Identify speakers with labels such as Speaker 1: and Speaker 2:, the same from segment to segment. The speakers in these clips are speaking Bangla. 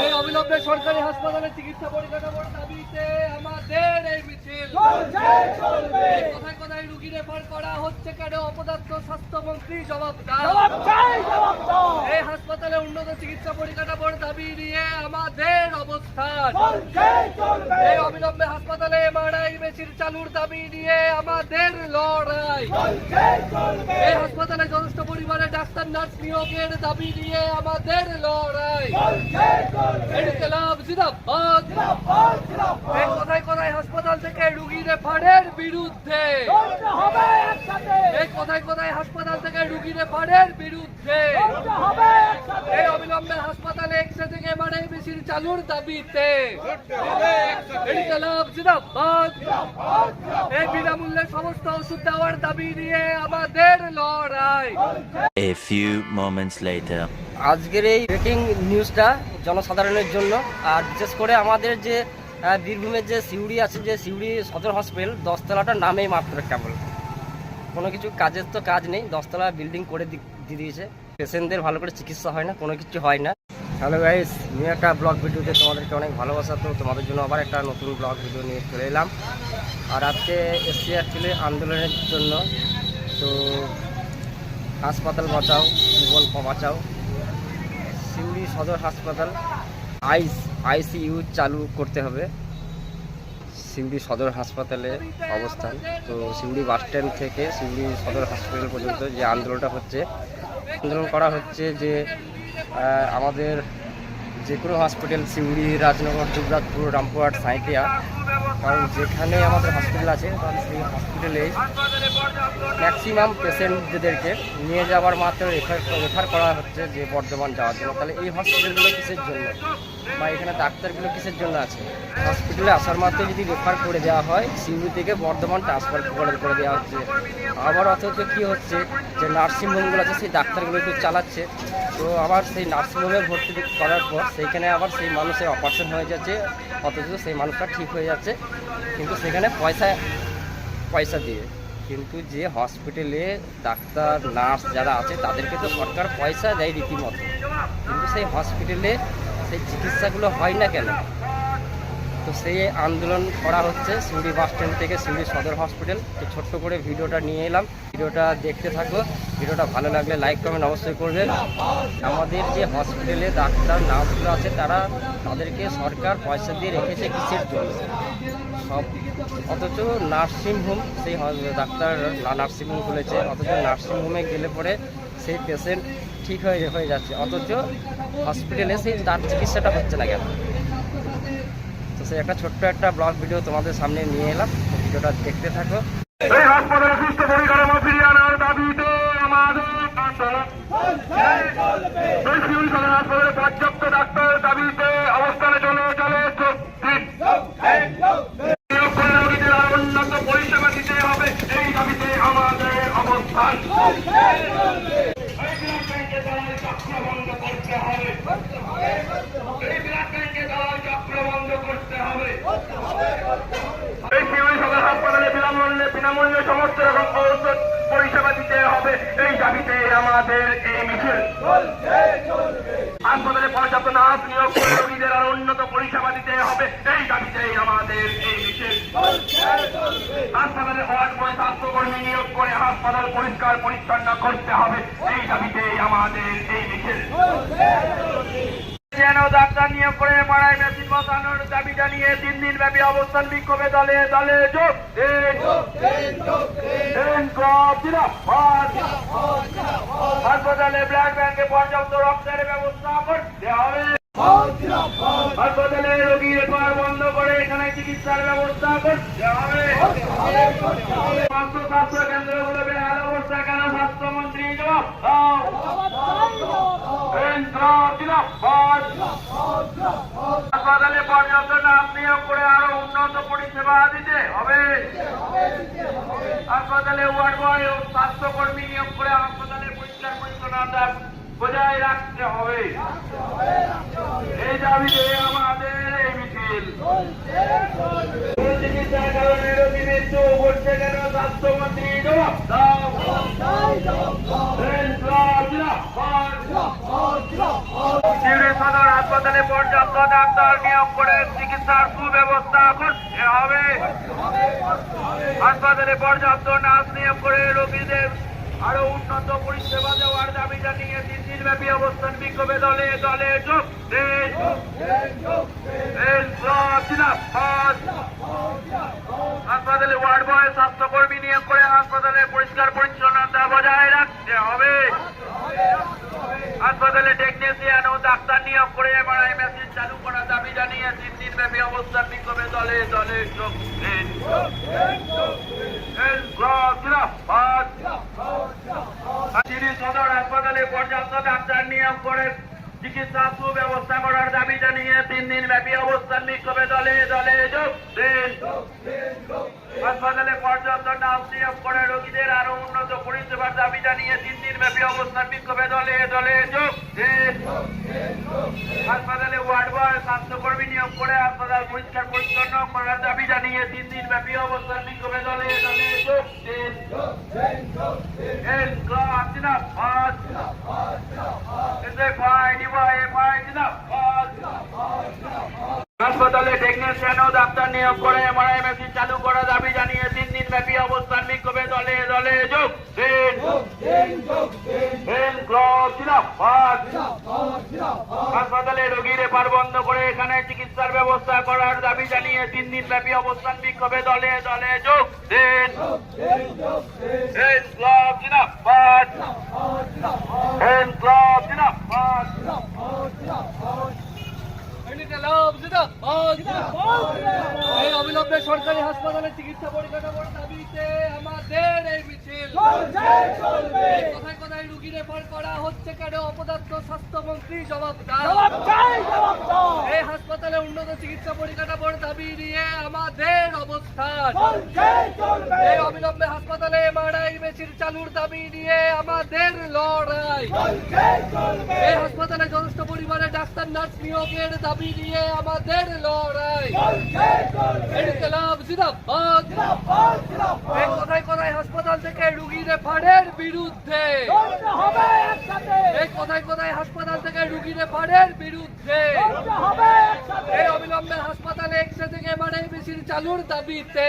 Speaker 1: এই অবিলম্বে সরকারি হাসপাতালে চিকিৎসা পরিকাঠামোর দাবিতে আমাদের এই কোথায় কোথায় রুগী রেফার করা হচ্ছে কেন? অপদার্থ স্বাস্থ্যমন্ত্রী জবাব এই হাসপাতালে উন্নত চিকিৎসা পরিকাঠামোর দাবি নিয়ে আমাদের অবস্থান। এই অবিলম্বে হাসপাতালে এমআরআই মেশিন চালুর দাবি নিয়ে আমাদের লড়াই। এই হাসপাতালে যথেষ্ট পরিমাণে ডাক্তার নার্স নিয়োগের দাবি নিয়ে আমাদের লড়াই। জিন্দাবাদ এই কোথায় কোথায় হাসপাতাল থেকে রুগী রেফারের বিরুদ্ধে। এই কোথায় কোথায় হাসপাতাল থেকে রুগী রেফারের বিরুদ্ধে? এই অবিলম্বে হাসপাতালে এক্সরে থেকে এমআরআই মেশিন চালুর দাবিতে। এই বিনামূল্যে সমস্ত ওষুধ দেওয়ার দাবি নিয়ে আমাদের লড়াই।
Speaker 2: A few moments later.
Speaker 3: আজকের এই ব্রেকিং নিউজটা জনসাধারণের জন্য আর বিশেষ করে আমাদের যে বীরভূমের যে সিউড়ি আছে, যে সিউড়ি সদর হসপিটাল দশতলাটার নামেই মাত্র কেবল। কোনো কিছু কাজের তো কাজ নেই, দশতলা বিল্ডিং করে দিয়ে দিয়েছে। পেশেন্টদের ভালো করে চিকিৎসা হয় না, কোনো কিছু হয় না। হ্যালো গাইস নিউ একটা ব্লগ ভিডিওতে তোমাদেরকে অনেক ভালোবাসা, তো তোমাদের জন্য আবার একটা নতুন ব্লগ ভিডিও নিয়ে চলে এলাম। আর আজকে এসছি অ্যাকচুয়ালি আন্দোলনের জন্য। তো হাসপাতাল বাঁচাও, জীবন বাঁচাও সিউড়ি সদর হাসপাতাল। আইস আইসিইউ চালু করতে হবে। সিউড়ি সদর হাসপাতালে অবস্থান। তো সিউড়ি বাস স্ট্যান্ড থেকে সিউড়ি সদর হাসপাতাল পর্যন্ত যে আন্দোলনটা হচ্ছে, আন্দোলন করা হচ্ছে যে আমাদের যে কোনো হসপিটাল সিউড়ি, রাজনগর, দুবরাজপুর, রামপুরহাট সাঁইটিয়া কারণ যেখানে আমাদের হসপিটাল আছে, তাহলে সেই হসপিটালে ম্যাক্সিমাম পেশেন্টদেরকে নিয়ে যাওয়ার মাত্র রেফার রেফার করা হচ্ছে যে বর্ধমান যাওয়ার জন্য। তাহলে এই হসপিটালগুলো কিসের জন্য? বা এখানে ডাক্তারগুলো কিসের জন্য আছে? হসপিটালে আসার মাত্র যদি রেফার করে দেওয়া হয়, সিউড়ি থেকে বর্ধমান ট্রান্সফার করে করে দেওয়া হচ্ছে। আবার অথচ কী হচ্ছে? যে নার্সিংহোমগুলো আছে, সেই ডাক্তারগুলো একটু চালাচ্ছে। তো আবার সেই নার্সিংহোমে ভর্তি করার পর সেইখানে আবার সেই মানুষের অপারেশন হয়ে যাচ্ছে, অথচ সেই মানুষটা ঠিক হয়ে যাচ্ছে। কিন্তু সেখানে পয়সা পয়সা দিয়ে। কিন্তু যে হসপিটালে ডাক্তার, নার্স যারা আছে, তাদেরকে তো সরকার পয়সা দেয় রীতিমতো। কিন্তু সেই হসপিটালে সেই চিকিৎসাগুলো হয় না কেন? তো সেই আন্দোলন করা হচ্ছে সিউড়ি বাস স্ট্যান্ড থেকে সিউড়ি সদর হসপিটাল। তো ছোট্ট করে ভিডিওটা নিয়ে এলাম। ভিডিওটা দেখতে থাকো। ভিডিওটা ভালো লাগলে লাইক, কমেন্ট অবশ্যই করবেন আমাদের যে হসপিটালে ডাক্তার নার্সগুলো আছে, তারা তাদেরকে সরকার পয়সা দিয়ে রেখেছে কিসের জন্য? সব। অথচ নার্সিংহোম সেই ডাক্তার নার্সিংহোম খুলেছে, অথচ নার্সিংহোমে গেলে পরে সেই পেশেন্ট ঠিক হয়ে হয়ে যাচ্ছে। অথচ হসপিটালে সেই তার চিকিৎসাটা হচ্ছে না কেন? সেই একটা ছোট্ট একটা ব্লগ ভিডিও তোমাদের সামনে নিয়ে এলাম। ভিডিওটা দেখতে থাকো।
Speaker 4: এই হাসপাতালে সুস্থ আনার অবস্থানে উন্নত পরিষেবা দিতে করতে হবে। বিনামূল্যে রোগীদের উন্নত পরিষেবা দিতে হবে। এই দাবিতে আমাদের এই মিছিল। হাসপাতালে ওয়ার্ড বয় করে হাসপাতাল পরিষ্কার পরিচ্ছন্ন করতে হবে। এই দাবিতে আমাদের এই মিছিল। যেন ডাক্তার নিয়োগ করে মারাই মেশিন বসানোর দাবি জানিয়ে তিন দিন ব্যাপী অবস্থান বিক্ষোভে দলে দলে যোগ। হাসপাতালে ব্লাড ব্যাংকে পর্যাপ্ত রক্তের ব্যবস্থা করতে হবে হাসপাতালে রোগী রেফার বন্ধ করে এখানে চিকিৎসার ব্যবস্থা করতে হবে স্বাস্থ্য স্বাস্থ্য কেন্দ্রগুলো বেহাল অবস্থা কেন স্বাস্থ্যমন্ত্রী জবাব দাও ইনকলাব জিন্দাবাদ। হাসপাতালে পর্যাপ্ত করে আরও উন্নত পরিষেবা দিতে হবে হাসপাতালে ওয়ার্ড বয় ও স্বাস্থ্যকর্মী নিয়োগ করে হাসপাতালে পরিষ্কার পরিচ্ছন্নতা বজায় রাখতে হবে এই দাবিতে আমাদের এই মিছিল চিকিৎসার স্বাস্থ্যমন্ত্রী ইনকলাব হাসপাতালে পর্যাপ্ত ডাক্তার নিয়োগ করে চিকিৎসার সুব্যবস্থা করতে হবে হাসপাতালে পর্যাপ্ত নার্স নিয়োগ করে রোগীদের আরও উন্নত পরিষেবা দেওয়ার দাবি জানিয়ে তিন দিনব্যাপী অবস্থান বিক্ষোভে দলে দলে যোগ। হাসপাতালে ওয়ার্ড বয় স্বাস্থ্যকর্মী নিয়োগ করে হাসপাতালে পরিষ্কার পরিচ্ছন্নতা বজায় রাখতে হবে হাসপাতালে টেকনিশিয়ান ও ডাক্তার নিয়োগ করে এমআরআই মেশিন চালু করার দাবি জানিয়ে তিন দিন ব্যাপী অবস্থান বিক্ষোভে দলে দলে যোগ সদর হাসপাতালে পর্যাপ্ত ডাক্তার নিয়োগ করে চিকিৎসা সুব্যবস্থা করার দাবি জানিয়ে তিন দিন ব্যাপী অবস্থান বিক্ষোভে দলে দলে যোগ দিন। হাসপাতালে পর্যাপ্ত নিয়োগ করে রোগীদের আরও উন্নত পরিষেবার দাবি জানিয়ে তিন দিন ব্যাপী অবস্থান বিক্ষোভে দলে দলে যোগ হাসপাতালে ওয়ার্ড বয় স্বাস্থ্যকর্মী নিয়োগ করে হাসপাতাল পরিষ্কার পরিচ্ছন্ন করার দাবি জানিয়ে তিন দিন ব্যাপী অবস্থান বিক্ষোভে দলে দলে যোগ দিন। এসএফআই ডিওয়াইএফআই হাসপাতালে টেকনিশিয়ান ও ডাক্তার নিয়োগ করে এমআরআই মেশিন চালু করার দাবি জানিয়ে তিন দিন ব্যাপী অবস্থান বিক্ষোভে দলে দলে যোগ দিন। হাসপাতালে রোগীর এপার বন্ধ করে এখানে চিকিৎসার ব্যবস্থা করার দাবি জানিয়ে তিন দিন ব্যাপী অবস্থান বিক্ষোভে দলে দলে যোগ দিন। ইনকলাব জিন্দাবাদ ইনকলাব জিন্দাবাদ
Speaker 1: ইনকলাব জিন্দাবাদ এই অবিলম্বে সরকারি হাসপাতালে চিকিৎসা পরিকাঠামোর দাবিতে আমাদের এই মিছিল। কোথায় কোথায় রুগী রেফার করা হচ্ছে কেন? অপদার্থ স্বাস্থ্যমন্ত্রী জবাব এই হাসপাতালে উন্নত চিকিৎসা পরিকাঠামোর দাবি নিয়ে আমাদের অবস্থান। এই অবিলম্বে হাসপাতালে এমআরআই মেশিন চালুর দাবি নিয়ে আমাদের লড়াই। এই হাসপাতালে যথেষ্ট পরিমাণে ডাক্তার নার্স নিয়োগের দাবি নিয়ে আমাদের লড়াই ইনকলাব জিন্দাবাদ এই কোথায় কোথায় হাসপাতাল থেকে রুগী রেফারের বিরুদ্ধে। এই কোথায় কোথায় হাসপাতাল থেকে রুগী রেফারের বিরুদ্ধে? এই অবিলম্বে হাসপাতালে এক্সরে থেকে এমআরআই মেশিন চালুর দাবিতে।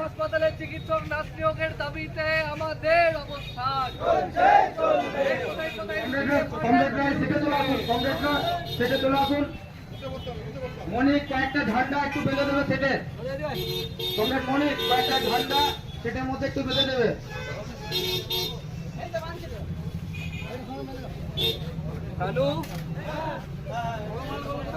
Speaker 1: হাসপাতালে চিকিৎসক নার্স দাবিতে আমাদের অবস্থান
Speaker 5: থেকে চলে মনিক কয়েকটা ঝান্ডা একটু বেঁধে দেবে সেটে কমরেড মনিক কয়েকটা ঝান্ডা সেটের মধ্যে একটু বেঁধে দেবে
Speaker 1: কানু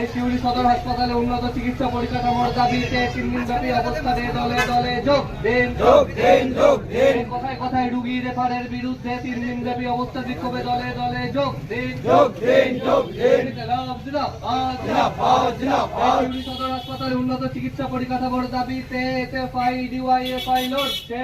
Speaker 1: এই শিউরি সদর হাসপাতালে উন্নত চিকিৎসা পরিকাঠামোর দাবিতে তিন দিন ব্যাপী অবস্থানে দলে দলে যোগ দিন। যোগ দিন যোগ দিন। কথায় কথায় রুগী রেফারের বিরুদ্ধে তিন দিন ব্যাপী অবস্থা বিক্ষোভে দলে দলে যোগ দিন। যোগ যোগ সদর হাসপাতালে উন্নত চিকিৎসা পরিকাঠামোর দাবিতে এসএফআই ডিওয়াইএফআই লড়ছে।